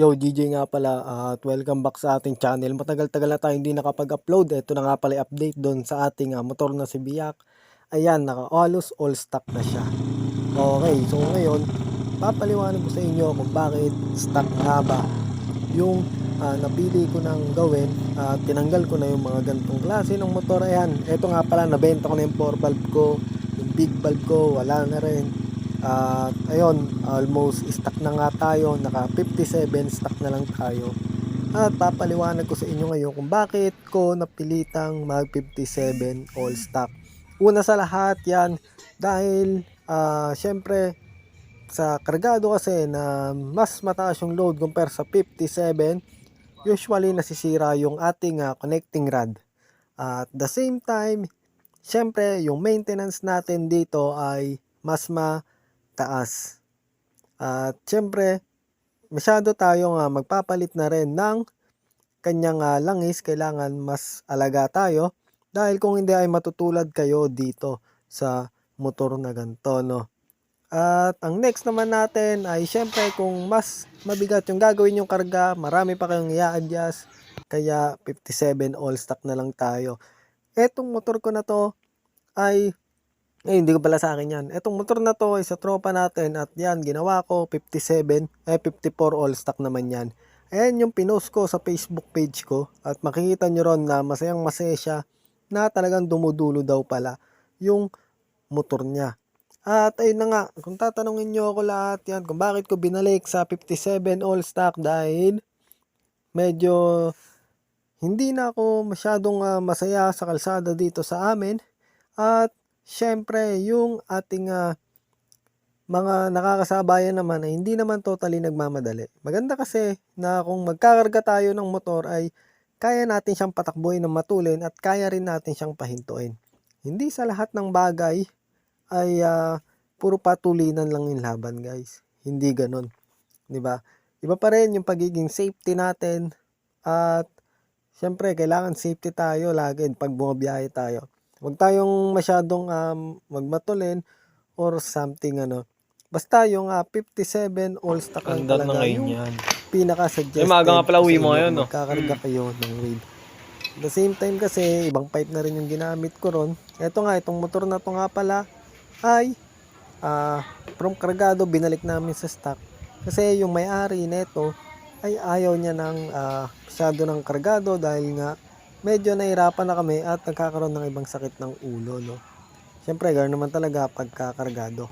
Yo, GJ nga pala at welcome back sa ating channel. Matagal-tagal na tayo hindi nakapag-upload. Ito na nga pala update doon sa ating ah, motor na si Biak. Ayan, naka almost all stock na siya. Okay, so ngayon, papaliwanag ko sa inyo kung bakit stock nga ba yung ah, napili ko nang gawin at tinanggal ko na yung mga ganitong klase ng motor. Ayan, ito nga pala, nabenta ko na yung 4 valve ko. Yung big valve ko, wala na rin. At ayun, almost stock na nga tayo. Naka 57 stock na lang tayo. At papaliwanag ko sa inyo ngayon kung bakit ko napilitang mag 57 all stock. Una sa lahat yan dahil ah syempre sa kargado kasi na mas mataas yung load compare sa 57 usually nasisira yung ating ah, connecting rod. At the same time, syempre yung maintenance natin dito ay mas mataas. At syempre, masyado tayong ah, magpapalit na rin ng kanyang ah, langis. Kailangan mas alaga tayo. Dahil kung hindi ay matutulad kayo dito sa motor na ganito, no? At ang next naman natin ay syempre kung mas mabigat yung gagawin yung karga, marami pa kayong i-adjust. Kaya 57 all stock na lang tayo. Etong motor ko na to ay eh, hindi ko pala sa akin yan. Etong motor na to ay sa tropa natin at yan, ginawa ko 57, eh 54 all stock naman yan. Ayan yung pinost ko sa Facebook page ko at makikita nyo ron na masayang masaya siya na talagang dumudulo daw pala yung motor niya. At ayun na nga, kung tatanungin nyo ako lahat yan kung bakit ko binalik sa 57 all stock dahil medyo hindi na ako masyadong ah, masaya sa kalsada dito sa amin at syempre yung ating ah, mga nakakasabayan naman ay hindi naman totally nagmamadali. Maganda kasi na kung magkakarga tayo ng motor ay kaya natin siyang patakbuhin ng matulin at kaya rin natin siyang pahintuin. Hindi sa lahat ng bagay ay ah, puro patulinan lang yung laban guys. Hindi ganon. ba? Iba pa rin yung pagiging safety natin at syempre kailangan safety tayo lagi pag bumabiyahe tayo. Huwag tayong masyadong um, magmatulin or something ano. Basta yung ah, 57 all stock lang Ganda talaga ngayon yung yan. pinaka-suggested. Eh, maaga nga pala uwi mo ngayon, no? Magkakarga kayo ng. At the same time kasi, ibang pipe na rin yung ginamit ko ron. Ito nga, itong motor na to nga pala ay ah from kargado binalik namin sa stock. Kasi yung may-ari neto ay ayaw niya ng ah, masyado ng kargado dahil nga medyo nahirapan na kami at nagkakaroon ng ibang sakit ng ulo. No? Siyempre, ganoon naman talaga pagkakargado.